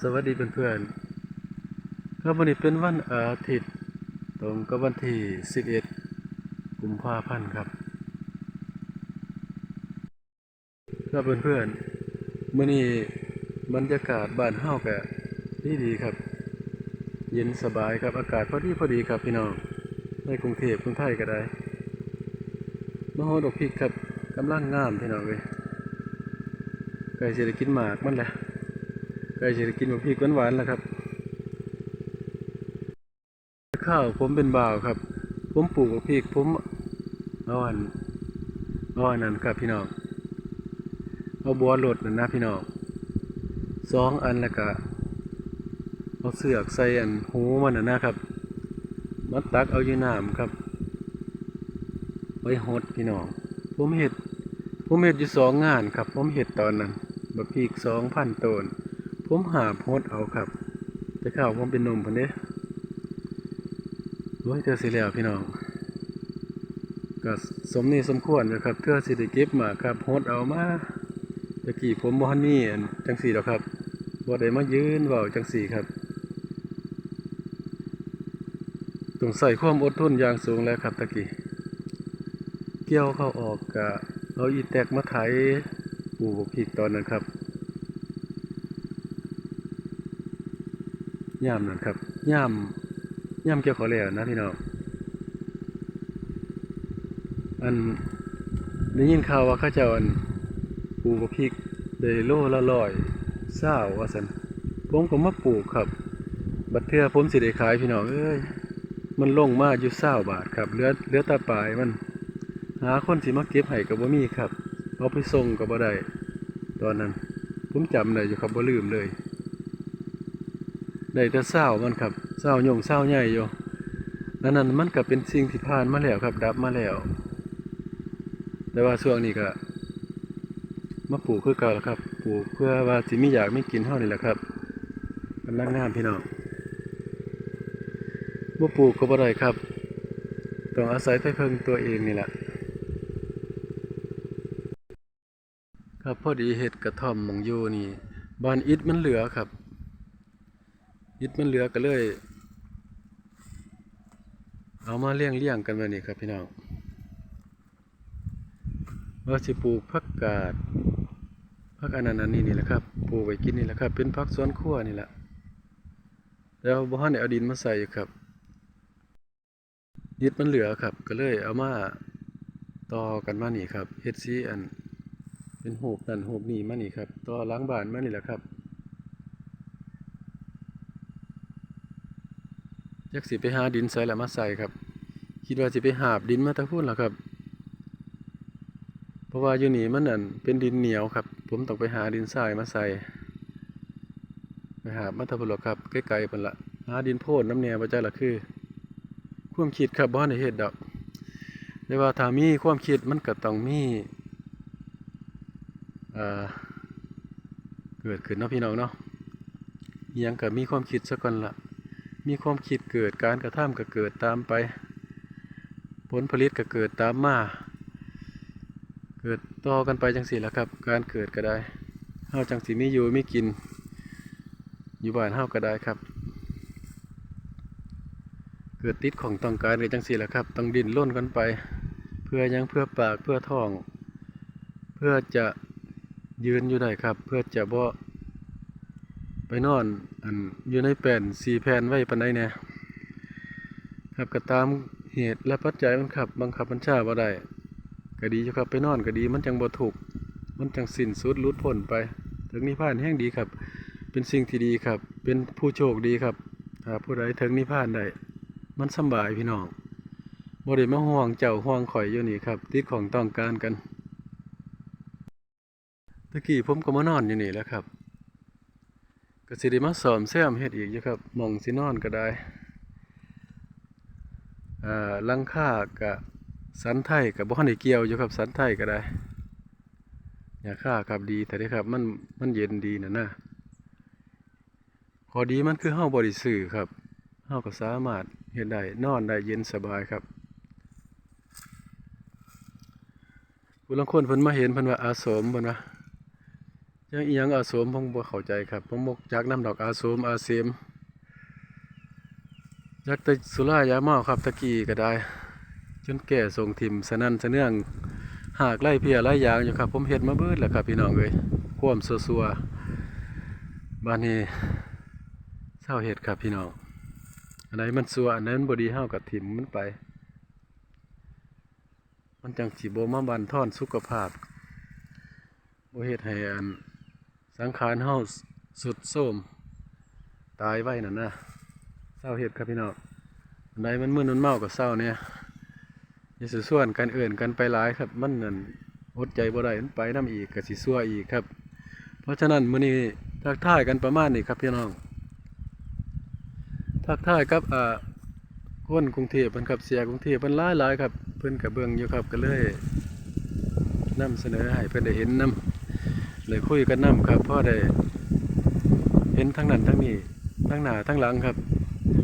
สวัสดีเพื่อนๆครับวันนี้เป็นวันอาทิตย์ ตรงกับวันที่ 11 กุมภาพันธ์ครับครับเพื่อนๆมื้อนี้บรรยากาศบ้านเฮาก็ดีดีครับ เย็นสบายครับอากาศพอดีพอดีครับพี่น้องในกรุงเทพกรุงไทยก็ได้มะฮอดอกพริกครับกำลังงามพี่น้องเว้ยใกล้สิได้กินหมากมันแหละ กล้จะกินบะพริกหวานๆแล้วครับ ข้าวผมเป็นบ่าวครับ ผมปลูกบะพริกผมเอาอันเอาอันนั้นครับพี่น้องเอาบัวหลดนั่นนะพี่น้องสองอันแล้วก็เอาเสือกใส่อันหูมันน่ะนะครับมัดตักเอาอยู่น้ำครับ ไว้หดพี่น้องผมเห็ดผมเห็ดอยู่สองงานครับ ผมเห็ดตอนนั้นบะพริกสองพันต้น ผมหาโพสเอาครับ แต่ข่าวผมเป็นนมพันเด้โอ้ยเธอสิแล้วพี่น้อง ก็สมนี่สมควรนะครับเธอสิได้เก็บมาครับโพสเอามาตะกี้ผมบ่ทันมีอันจังสี่ดอกครับบ่ได้มายืนเว้าจังสี่ครับต้องใส่ความอดทนอย่างสูงแล้วครับตะกี้เกี่ยวเข้าออกกะเอาอีแตกมาไถปลูกพริกตอนนั้นครับ ย่ามนั่นครับย่ามย่ามเกี่ยวขอแล้วนะพี่น้องอันได้ยินข่าวว่าข้าเจ้าอันปลูกพริกได้โลละร้อยเศร้าว่าสันผมก็มาปลูกครับ บัดเทื่อผมสิได้ขายพี่น้องเอ้ยมันลงมาอยู่เศร้าบาทครับเหลือเหลือแตาปลายมัน หาคนสิมาเก็บให้ก็บ่มีครับเอาไปส่งก็บ่ได้ตอนนั้นผมจำได้อยู่ครับบ่ลืมเลย ได้แต่เศร้ามันครับเศร้าโยงเศร้าใหญ่อยู่อันนั้นมันก็เป็นสิ่งที่ผ่านมาแล้วครับ ดับมาแล้ว แต่ว่าช่วงนี้ก็มาปลูกคือเก่าแล้วครับ ปลูกเพื่อว่าสิมีอยากไม่กินเท่านี้แหละครับกำลังงามพี่น้องบ่ปลูกก็บ่ได้ครับต้องอาศัยไฟเพิงตัวเองนี่แหละครับพอดีเห็ดกระท่อมมองอยู่นี่บานอิฐมันเหลือครับ ยึดมันเหลือก็เลย เอามาเลี้ยงเลี้ยงกันแบบนี้ครับพี่น้องว่าสิปลูกผักกาดผักอันนั้นนนี้นี่แหละครับปลูกไว้กินนี่แหละครับ เป็นผักสวนครัวนี่แหละแล้วบ่ทันได้เอาดินมาใส่ครับยึดมันเหลือครับ ก็เลยเอามาต่อกันมานี่ครับเฮ็ดซีอันเป็นหูบนั่นหูบนี่มานี่ครับต่อล้างบ้านมานี่แหละครับ ยักสิไปหาดินใส่แล้วมาใส่ครับ คิดว่าสิไปหาบดินมาตะพูนแล้วครับ เพราะว่าอยู่นี่มันนั่นเป็นดินเหนียวครับ ผมต้องไปหาดินทรายมาใส่ไปหาบมาตะพูนหรอครับใกล้ๆเพิ่นละหาดินโพดน้ำแหน่บ่ใจละคือความคิดครับบ่ได้เฮ็ดดอกแต่ว่าถ้ามีความคิดมันก็ต้องมีเอ่อเกิดขึ้นเนาะพี่น้องเนาะยังก็มีความคิดซะก่อนละ มีความคิดเกิดการกระทำก็เกิดตามไป ผลผลิตก็เกิดตามมา เกิดต่อกันไปจังสี่แหละครับ การเกิดก็ได้เฮาจังสีมีอยู่มีกิน อยู่บ้านเฮาก็ได้ครับ เกิดติดของต้องการก็จังสี่แหละครับ ต้องดิ้นร่นกันไป เพื่อยังเพื่อปากเพื่อท้อง เพื่อจะยืนอยู่ได้ครับ เพื่อจะบ่ ไปนอนอันอยู่ในแผ่นสี่แผ่นไว้ปันใดเนี่ยครับก็ตามเหตุและปัจจัยมันขับบังคับบัญชาบ่ได้ก็ดีอยู่ครับไปนอนก็ดีมันจังบ่ถูกมันจังสิ้นสุดลุดพ้นไป ถึงนิพพานแห่งดีครับ เป็นสิ่งที่ดีครับ เป็นผู้โชคดีครับถ้าผู้ใดถึงนิพพานได้มันสบายพี่น้องบ่ได้มาห่วงเจ้าห่วงข่อยอยู่นี่ครับติดของต้องการกันตะกี้ผมก็มานอนอยู่นี่แล้วครับ ก็สิได้มาสอมแซมเฮ็ดอีกอยู่ครับมองสินอนก็ได้อ่าลังค่าก็สันไทยก็บ่ทันได้เกี่ยวอยู่ครับสันไทยก็ได้หญ้าคาครับดีแต่เด้ครับมันมันเย็นดีน่ะนะข้อดีมันคือเฮาบ่ได้ซื้อครับเฮาก็สามารถเฮ็ดได้นอนได้เย็นสบายครับผู้ลางคนเพิ่นมาเห็นเพิ่นว่าอาสมเพิ่นว่า ยังอีหยังอาสมผมบ่เข้าใจครับผมบ่จักน้ำดอกอาสมอาเสมจักแต่สุรายาเมาครับตะกี้ก็ได้ จนแก่ส่งทิมสนั่นสะเนื่องหากไล่เพียไล่ยางอยู่ครับ ผมเฮ็ดมาเบิดแล้วครับพี่น้องเอ้ยควมซัวๆบ้านนี้เศร้าเฮ็ดครับพี่น้องอันไหนมันซัวอันไหนมันบดีเฮากับทิมมันไป มันจังสิบ่มาบันท่อนสุขภาพบ่เฮ็ดให้อัน สังขารเฮาสุดโทมตายไว้นั่นนะเศร้าเฮ็ดครับพี่น้องอันใดมันมึนมันเมาก็เศร้าเนี่ยอย่สิส่วนกันเอื่นกันไปหลายครับ มันนั่นอดใจบ่ได้มันไปน้ำอีกก็สิซัวอีกครับ เพราะฉะนั้นมื้อนี้ทักทายกันประมาณนี้ครับพี่น้อง ทักทายกับอ่าคนกรุงเทพเพิ่นครับเสียกรุงเทพเพิ่นหลายหลายครับ เพิ่นก็เบิ่งอยู่ครับก็เลยนำเสนอให้เพิ่นได้เห็นนํเลยคุยกันนํครับพ่อได้เห็นทั้งนั้นทั้งนี้ทั้งหน้าทั้งหลังครับ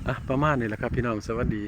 อะประมาณนี้แหละครับพี่น้องสวัสดี